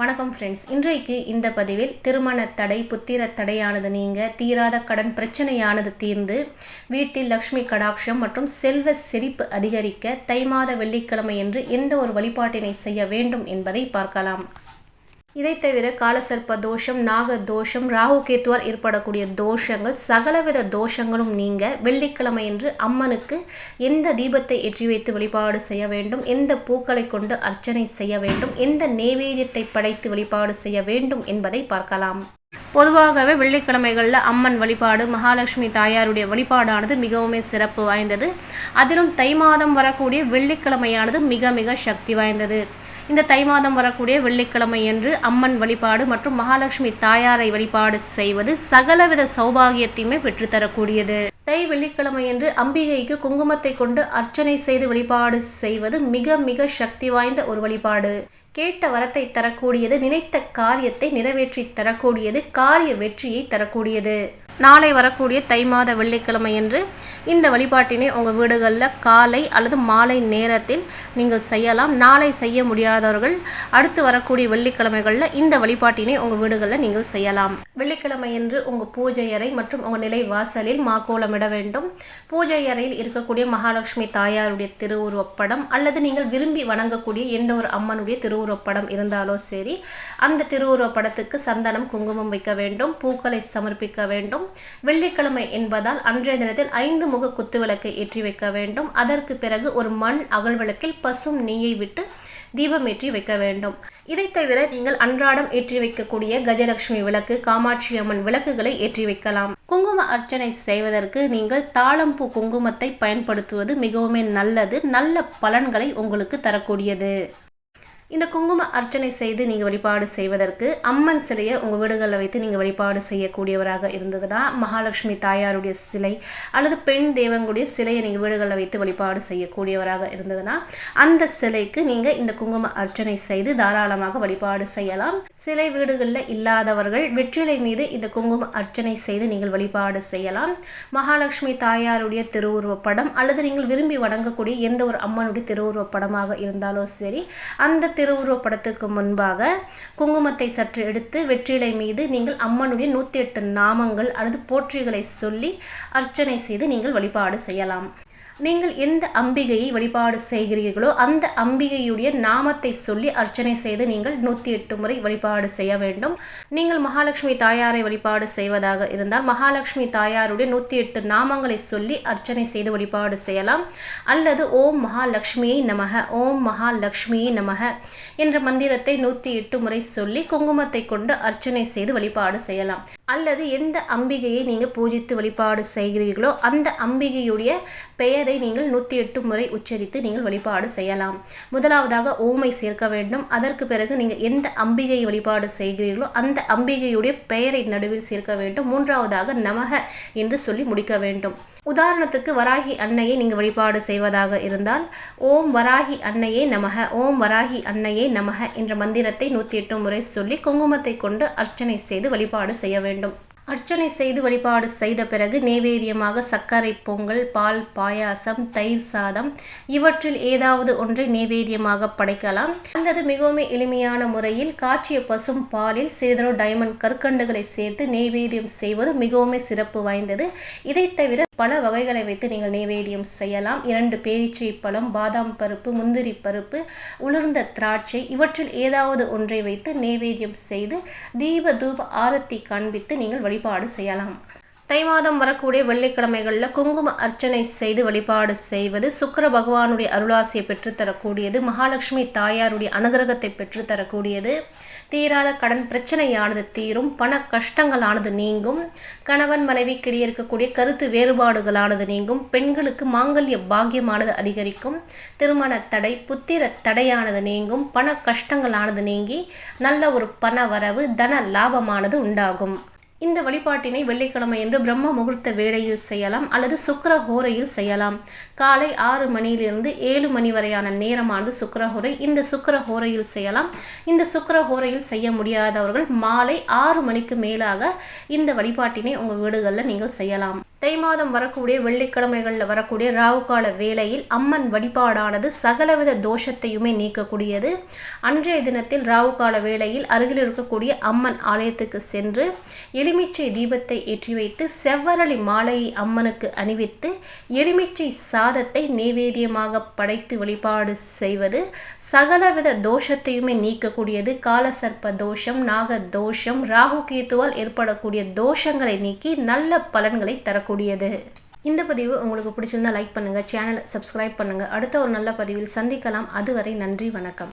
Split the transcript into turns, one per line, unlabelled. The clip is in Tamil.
வணக்கம் ஃப்ரெண்ட்ஸ் இன்றைக்கு இந்த பதிவில் திருமண தடை புத்திர தடையானது நீங்க தீராத கடன் பிரச்சனையானது தீர்ந்து வீட்டில் லக்ஷ்மி கடாட்சம் மற்றும் செல்வ செழிப்பு அதிகரிக்க தை மாத வெள்ளிக்கிழமை என்று எந்த ஒரு வழிபாட்டினை செய்ய வேண்டும் என்பதை பார்க்கலாம். இதை தவிர காலசர்ப்ப தோஷம் நாக தோஷம் ராகு கேத்துவால் ஏற்படக்கூடிய தோஷங்கள் சகலவித தோஷங்களும் நீங்க வெள்ளிக்கிழமை என்று அம்மனுக்கு எந்த தீபத்தை ஏற்றி வைத்து வழிபாடு செய்ய வேண்டும் எந்த பூக்களை கொண்டு அர்ச்சனை செய்ய வேண்டும் எந்த நேவேத்தியத்தை படைத்து வழிபாடு செய்ய வேண்டும் என்பதை பார்க்கலாம். பொதுவாகவே வெள்ளிக்கிழமைகளில் அம்மன் வழிபாடு மகாலட்சுமி தாயாருடைய வழிபாடானது மிகவுமே சிறப்பு வாய்ந்தது. அதிலும் தை மாதம் வரக்கூடிய வெள்ளிக்கிழமையானது மிக மிக சக்தி வாய்ந்தது. இந்த தை மாதம் வரக்கூடிய வெள்ளிக்கிழமை என்று அம்மன் வழிபாடு மற்றும் மகாலட்சுமி தாயாரை வழிபாடு செய்வது சகலவித சௌபாகியத்தையுமே பெற்றுத்தரக்கூடியது. தை வெள்ளிக்கிழமை என்று அம்பிகைக்கு குங்குமத்தை கொண்டு அர்ச்சனை செய்து வழிபாடு செய்வது மிக மிக சக்தி வாய்ந்த ஒரு வழிபாடு. கேட்ட வரத்தை தரக்கூடியது நினைத்த காரியத்தை நிறைவேற்றி தரக்கூடியது காரிய வெற்றியை தரக்கூடியது. நாளை வரக்கூடிய தை மாத வெள்ளிக்கிழமை என்று இந்த வழிபாட்டினை உங்கள் வீடுகளில் காலை அல்லது மாலை நேரத்தில் நீங்கள் செய்யலாம். நாளை செய்ய முடியாதவர்கள் அடுத்து வரக்கூடிய வெள்ளிக்கிழமைகளில் இந்த வழிபாட்டினை உங்கள் வீடுகளில் நீங்கள் செய்யலாம். வெள்ளிக்கிழமை என்று உங்கள் பூஜை அறை மற்றும் உங்கள் நிலை வாசலில் மாக்கோலமிட வேண்டும். பூஜை அறையில் இருக்கக்கூடிய மகாலட்சுமி தாயாருடைய திருவுருவப்படம் அல்லது நீங்கள் விரும்பி வணங்கக்கூடிய எந்த ஒரு அம்மனுடைய திருவுருவப்படம் இருந்தாலோ சரி அந்த திருவுருவப்படத்துக்கு சந்தனம் குங்குமம் வைக்க வேண்டும் பூக்களை சமர்ப்பிக்க வேண்டும். வெள்ளிக்கிழமை என்பதால் அன்றைய தினத்தில் ஐந்து முக குத்துவிளக்கை ஏற்றி வைக்க வேண்டும். அதற்கு பிறகு ஒரு மண் அகல் விளக்கில் பசும் நெய்யை விட்டு தீபம் ஏற்றி வைக்க வேண்டும். இதை தவிர நீங்கள் அன்றாடம் ஏற்றி வைக்கக்கூடிய கஜலட்சுமி விளக்கு காமாட்சி அம்மன் விளக்குகளை ஏற்றி வைக்கலாம். குங்கும அர்ச்சனை செய்வதற்கு நீங்கள் தாளம்பூ குங்குமத்தை பயன்படுத்துவது மிகவும் நல்லது. நல்ல பலன்களை உங்களுக்கு தரக்கூடியது. இந்த குங்கும அர்ச்சனை செய்து நீங்கள் வழிபாடு செய்வதற்கு அம்மன் சிலையை உங்கள் வீடுகளில் வைத்து நீங்கள் வழிபாடு செய்யக்கூடியவராக இருந்ததுன்னா மகாலட்சுமி தாயாருடைய சிலை அல்லது பெண் தேவங்களுடைய சிலையை நீங்கள் வீடுகளில் வைத்து வழிபாடு செய்யக்கூடியவராக இருந்ததுன்னா அந்த சிலைக்கு நீங்கள் இந்த குங்கும அர்ச்சனை செய்து தாராளமாக வழிபாடு செய்யலாம். சிலை வீடுகளில் இல்லாதவர்கள் வெற்றிலை மீது இந்த குங்கும அர்ச்சனை செய்து நீங்கள் வழிபாடு செய்யலாம். மகாலட்சுமி தாயாருடைய திருவுருவப் படம் அல்லது நீங்கள் விரும்பி வணங்கக்கூடிய எந்த ஒரு அம்மனுடைய திருவுருவப் படமாக இருந்தாலும் சரி அந்த திருவுருவப்படத்துக்கு முன்பாக குங்குமத்தை சற்று எடுத்து வெற்றிலை மீது நீங்கள் அம்மனுடைய நூற்றி எட்டு நாமங்கள் அல்லது போற்றிகளை சொல்லி அர்ச்சனை செய்து நீங்கள் வழிபாடு செய்யலாம். நீங்கள் எந்த அம்பிகையை வழிபாடு செய்கிறீர்களோ அந்த அம்பிகையுடைய நாமத்தை சொல்லி அர்ச்சனை செய்து நீங்கள் நூற்றி எட்டு முறை வழிபாடு செய்ய வேண்டும். நீங்கள் மகாலட்சுமி தாயாரை வழிபாடு செய்வதாக இருந்தால் மகாலட்சுமி தாயாருடைய நூற்றி எட்டு நாமங்களை சொல்லி அர்ச்சனை செய்து வழிபாடு செய்யலாம். அல்லது ஓம் மகாலட்சுமியை நமக ஓம் மகாலட்சுமியை நமக என்ற மந்திரத்தை நூற்றி எட்டு முறை சொல்லி குங்குமத்தை கொண்டு அர்ச்சனை செய்து வழிபாடு செய்யலாம். அல்லது எந்த அம்பிகையை நீங்கள் பூஜித்து வழிபாடு செய்கிறீர்களோ அந்த அம்பிகையுடைய பெயரை நீங்கள் நூற்றி எட்டு முறை உச்சரித்து நீங்கள் வழிபாடு செய்யலாம். முதலாவதாக ஓமை சேர்க்க வேண்டும். அதற்கு பிறகு நீங்கள் எந்த அம்பிகை வழிபாடு செய்கிறீர்களோ அந்த அம்பிகையுடைய பெயரை நடுவில் சேர்க்க வேண்டும். மூன்றாவதாக நமக என்று சொல்லி முடிக்க வேண்டும். உதாரணத்துக்கு வராகி அன்னையை நீங்கள் வழிபாடு செய்வதாக இருந்தால் ஓம் வராகி அன்னையே நமக ஓம் வராகி அன்னையே நமக என்ற மந்திரத்தை நூற்றி எட்டு முறை சொல்லி குங்குமத்தை கொண்டு அர்ச்சனை செய்து வழிபாடு செய்ய வேண்டும். அர்ச்சனை செய்து வழிபாடு செய்த பிறகு நேவேதியமாக சர்க்கரை பொங்கல் பால் பாயாசம் தயிர் சாதம் இவற்றில் ஏதாவது ஒன்றை நேவேதியமாக படைக்கலாம். அல்லது மிகவும் எளிமையான முறையில் காய்ச்சிய பசும் பாலில் சிறிதளவு டைமண்ட் கற்கண்டுகளை சேர்த்து நேவேதியம் செய்வது மிகவும் சிறப்பு வாய்ந்தது. இதை தவிர பல வகைகளை வைத்து நீங்கள் நைவேத்தியம் செய்யலாம். இரண்டு பேரிச்சை பழம் பாதாம் பருப்பு முந்திரி பருப்பு உலர்ந்த திராட்சை இவற்றில் ஏதாவது ஒன்றை வைத்து நைவேத்தியம் செய்து தீப தூப ஆரத்தி காண்பித்து நீங்கள் வழிபாடு செய்யலாம். தை மாதம் வரக்கூடிய வெள்ளிக்கிழமைகளில் குங்கும அர்ச்சனை செய்து வழிபாடு செய்வது சுக்கர பகவானுடைய அருளாசியை பெற்றுத்தரக்கூடியது மகாலட்சுமி தாயாருடைய அனுகிரகத்தை பெற்றுத்தரக்கூடியது. தீராத கடன் பிரச்சனையானது தீரும் பண கஷ்டங்களானது நீங்கும் கணவன் மனைவிக்கிடையே இருக்கக்கூடிய கருத்து வேறுபாடுகளானது நீங்கும் பெண்களுக்கு மாங்கல்ய பாக்கியமானது அதிகரிக்கும் திருமண தடை புத்திர தடையானது நீங்கும் பண கஷ்டங்களானது நீங்கி நல்ல ஒரு பண வரவு தன லாபமானது உண்டாகும். இந்த வழிபாட்டினை வெள்ளிக்கிழமை என்று பிரம்ம முகூர்த்த வேளையில் செய்யலாம் அல்லது சுக்கரஹோரையில் செய்யலாம். காலை ஆறு மணியிலிருந்து ஏழு மணி வரையான நேரமானது சுக்கரஹோரை இந்த சுக்கரஹோரையில் செய்யலாம். இந்த சுக்கரஹோரையில் செய்ய முடியாதவர்கள் மாலை ஆறு மணிக்கு மேலாக இந்த வழிபாட்டினை உங்கள் வீடுகளில் நீங்கள் செய்யலாம். தை மாதம் வரக்கூடிய வெள்ளிக்கிழமைகளில் வரக்கூடிய ராவுகால வேளையில் அம்மன் வழிபாடானது சகலவித தோஷத்தையுமே நீக்கக்கூடியது. அன்றைய தினத்தில் ராவுகால வேளையில் அருகில் இருக்கக்கூடிய அம்மன் ஆலயத்துக்கு சென்று எலுமிச்சை தீபத்தை ஏற்றி வைத்து செவ்வரளி மாலையை அம்மனுக்கு அணிவித்து எலுமிச்சை சாதத்தை நைவேத்தியமாக படைத்து வழிபாடு செய்வது சகலவித தோஷத்தையுமே நீக்கக்கூடியது. காலசர்ப்ப தோஷம் நாக தோஷம் ராகு கேத்துவால் ஏற்படக்கூடிய தோஷங்களை நீக்கி நல்ல பலன்களை தரக்கூடியது. இந்த பதிவு உங்களுக்கு பிடிச்சிருந்தா லைக் பண்ணுங்கள் சேனலை சப்ஸ்கிரைப் பண்ணுங்கள் அடுத்த ஒரு நல்ல பதிவில் சந்திக்கலாம். அதுவரை நன்றி வணக்கம்.